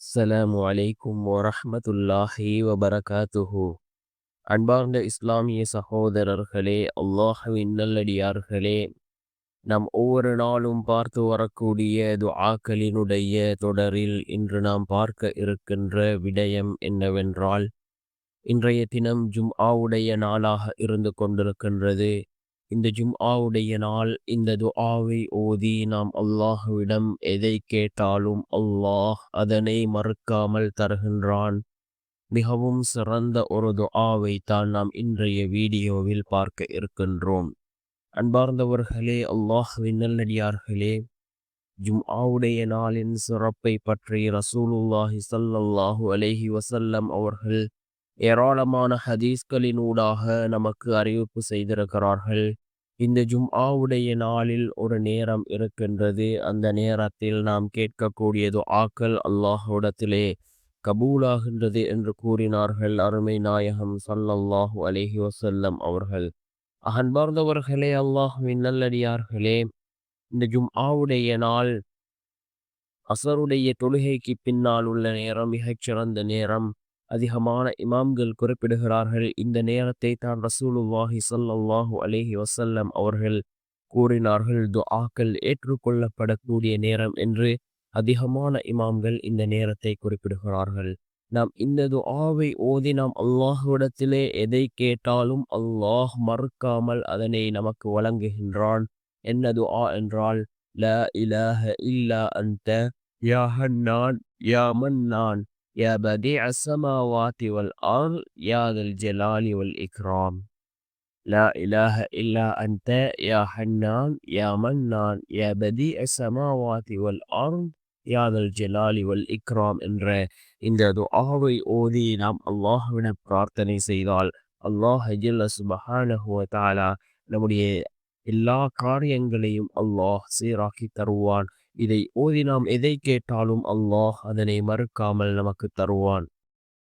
அஸ்ஸலாமு அலைக்கும் வரஹ்மத்துல்லாஹி வபரகாத்துஹு. அன்பார்ந்த இஸ்லாமிய சகோதரர்களே அல்லாஹுவின் நல்லடியார்களே நாம் ஒவ்வொரு நாளும் பார்த்து வரக்கூடிய துஆக்களினுடைய தொடரில் இன்று நாம் பார்க்க இருக்கின்ற விடயம் என்னவென்றால் இன்றைய தினம் ஜும்ஆவுடைய நாளாக இருந்து கொண்டிருக்கின்றது. இந்த ஜும்ஆவுடைய நாள் இந்த துஆவை ஓதி நாம் அல்லாஹுவிடம் எதை கேட்டாலும் அல்லாஹ் அதனை மறுக்காமல் தருகின்றான். மிகவும் சிறந்த ஒரு துஆவை தான் நாம் இன்றைய வீடியோவில் பார்க்க இருக்கின்றோம். அன்பார்ந்தவர்களே அல்லாஹுவின் நல்லடியார்களே ஜும்ஆவுடைய நாளின் சிறப்பை பற்றி ரசூலுல்லாஹி சல்லல்லாஹு அலைஹி வசல்லம் அவர்கள் ஏராளமான ஹதீஸ்களின் ஊடாக நமக்கு அறிவிப்பு செய்திருக்கிறார்கள். இந்த ஜும்ஆவுடைய நாளில் ஒரு நேரம் இருக்கின்றது. அந்த நேரத்தில் நாம் கேட்கக்கூடியது ஆக்கள் அல்லாஹுடத்திலே கபூலாகின்றது என்று கூறினார்கள் அருமை நாயகம் சல்லல்லாஹு அலஹி வசல்லம் அவர்கள். அன்பார்ந்தவர்களே அல்லாஹுவின் நல்லடியார்களே இந்த ஜும்ஆவுடைய நாள் அசருடைய தொழுகைக்கு பின்னால் உள்ள நேரம் மிகச்சிறந்த நேரம். அதிகமான இமாம்கள் குறிப்பிடுகிறார்கள். இந்த நேரத்தை தான் ரசூலுவாஹி ஸல்லல்லாஹு அலேஹி வசல்லம் அவர்கள் கூறினார்கள். துஆக்கள் ஏற்றுக்கொள்ளப்படக்கூடிய நேரம் என்று அதிகமான இமாம்கள் இந்த நேரத்தை குறிப்பிடுகிறார்கள். நாம் இந்த துஆவை ஓதி நாம் அல்லாஹுவிடத்திலே எதை கேட்டாலும் அல்லாஹ் மறுக்காமல் அதனை நமக்கு வழங்குகின்றான். என்ன துஆ என்றால் ல இலஹ இல்லா அந்த யா ஹன்னான் யா மன்னான். يا بديع السماوات والأرض يا ذا الجلال والإكرام لا إله إلا أنت يا حنان يا منان يا بديع السماوات والأرض يا ذا الجلال والإكرام என்ற இந்த துஆவை ஓதி நாம் அல்லாஹ்விடம் பிரார்த்தனை செய்தால் அல்லாஹ் ஜல்ல சுபஹானஹு வ தஆலா நம்முடைய எல்லா காரியங்களையும் அல்லாஹ் சீராக்கி தருவான் இதை ஓதி நாம் எதை கேட்டாலும் அல்லாஹ் அதனை மறுக்காமல் நமக்கு தருவான்.